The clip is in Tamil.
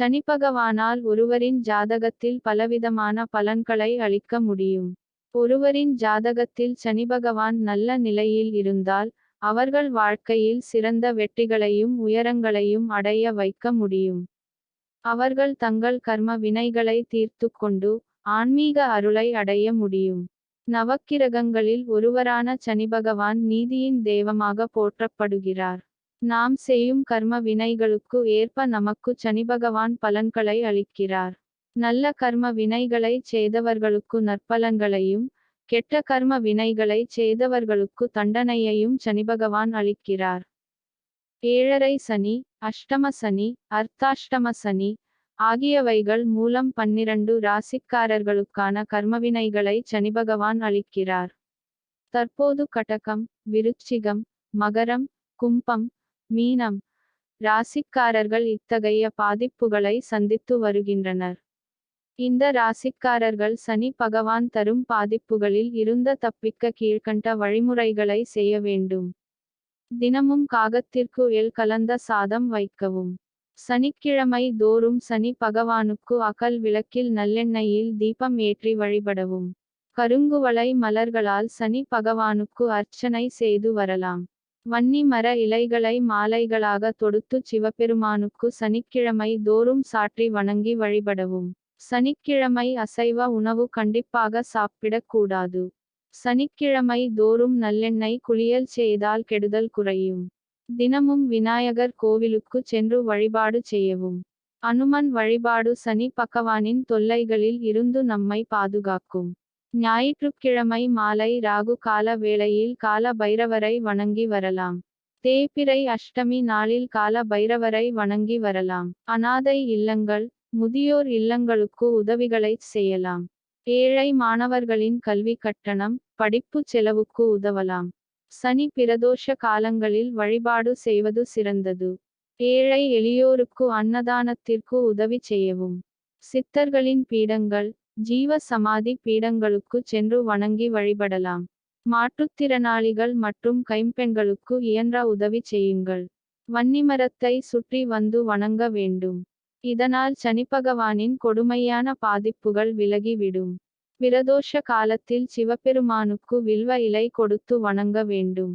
சனி பகவானால் ஒருவரின் ஜாதகத்தில் பலவிதமான பலன்களை அளிக்க முடியும். ஒருவரின் ஜாதகத்தில் சனி பகவான் நல்ல நிலையில் இருந்தால் அவர்கள் வாழ்க்கையில் சிறந்த வெற்றிகளையும் உயரங்களையும் அடைய வைக்க முடியும். அவர்கள் தங்கள் கர்ம வினைகளை தீர்த்து கொண்டு ஆன்மீக அருளை அடைய முடியும். நவக்கிரகங்களில் ஒருவரான சனி பகவான் நீதியின் தெய்வமாக போற்றப்படுகிறார். நாம் செய்யும் கர்ம வினைகளுக்கு ஏற்ப நமக்கு சனி பகவான் பலன்களை அளிக்கிறார். நல்ல கர்ம வினைகளை செய்தவர்களுக்கு நற்பலன்களையும் கெட்ட கர்ம வினைகளை செய்தவர்களுக்கு தண்டனையையும் சனி பகவான் அளிக்கிறார். ஏழரை சனி அஷ்டம சனி அர்த்தாஷ்டம சனி ஆகியவைகள் மூலம் பன்னிரண்டு ராசிக்காரர்களுக்கான கர்மவினைகளை சனி பகவான் அளிக்கிறார். தற்போது கடகம் விருச்சிகம் மகரம் கும்பம் மீனம். ராசிக்காரர்கள் இத்தகைய பாதிப்புகளை சந்தித்து வருகின்றனர். இந்த ராசிக்காரர்கள் சனி பகவான் தரும் பாதிப்புகளில் இருந்த தப்பிக்க கீழ்கண்ட வழிமுறைகளை செய்ய வேண்டும். தினமும் காகத்திற்கு எல் கலந்த சாதம் வைக்கவும். சனிக்கிழமை தோறும் சனி பகவானுக்கு அகல் விளக்கில் நல்லெண்ணெயில் தீபம் ஏற்றி வழிபடவும். கருங்குவளை மலர்களால் சனி பகவானுக்கு அர்ச்சனை செய்து வரலாம். வன்னி மர இலைகளை மாலைகளாக தொடுத்து சிவபெருமானுக்கு சனிக்கிழமை தோறும் சாற்றி வணங்கி வழிபடவும். சனிக்கிழமை அசைவ உணவு கண்டிப்பாக சாப்பிடக்கூடாது. சனிக்கிழமை தோறும் நல்லெண்ணெய் குளியல் செய்தால் கெடுதல் குறையும். தினமும் விநாயகர் கோவிலுக்கு சென்று வழிபாடு செய்யவும். அனுமன் வழிபாடு சனி பகவானின் தொல்லைகளில் இருந்து நம்மை பாதுகாக்கும். ஞாயிற்றுக்கிழமை மாலை ராகு கால வேளையில் கால பைரவரை வணங்கி வரலாம். தேய்பிறை அஷ்டமி நாளில் கால பைரவரை வணங்கி வரலாம். அனாதை இல்லங்கள் முதியோர் இல்லங்களுக்கு உதவிகளை செய்யலாம். ஏழை மாணவர்களின் கல்வி கட்டணம் படிப்பு செலவுக்கு உதவலாம். சனி பிரதோஷ காலங்களில் வழிபாடு செய்வது சிறந்தது. ஏழை எளியோருக்கு அன்னதானத்திற்கு உதவி செய்யவும். சித்தர்களின் பீடங்கள் ஜீவ சமாதி பீடங்களுக்கு சென்று வணங்கி வழிபடலாம். மாற்றுத்திறனாளிகள் மற்றும் கைம்பெண்களுக்கு இயன்ற உதவி செய்யுங்கள். வன்னிமரத்தை சுற்றி வந்து வணங்க வேண்டும். இதனால் சனிபகவானின் கொடுமையான பாதிப்புகள் விலகிவிடும். பிரதோஷ காலத்தில் சிவபெருமானுக்கு வில்வ இலை கொடுத்து வணங்க வேண்டும்.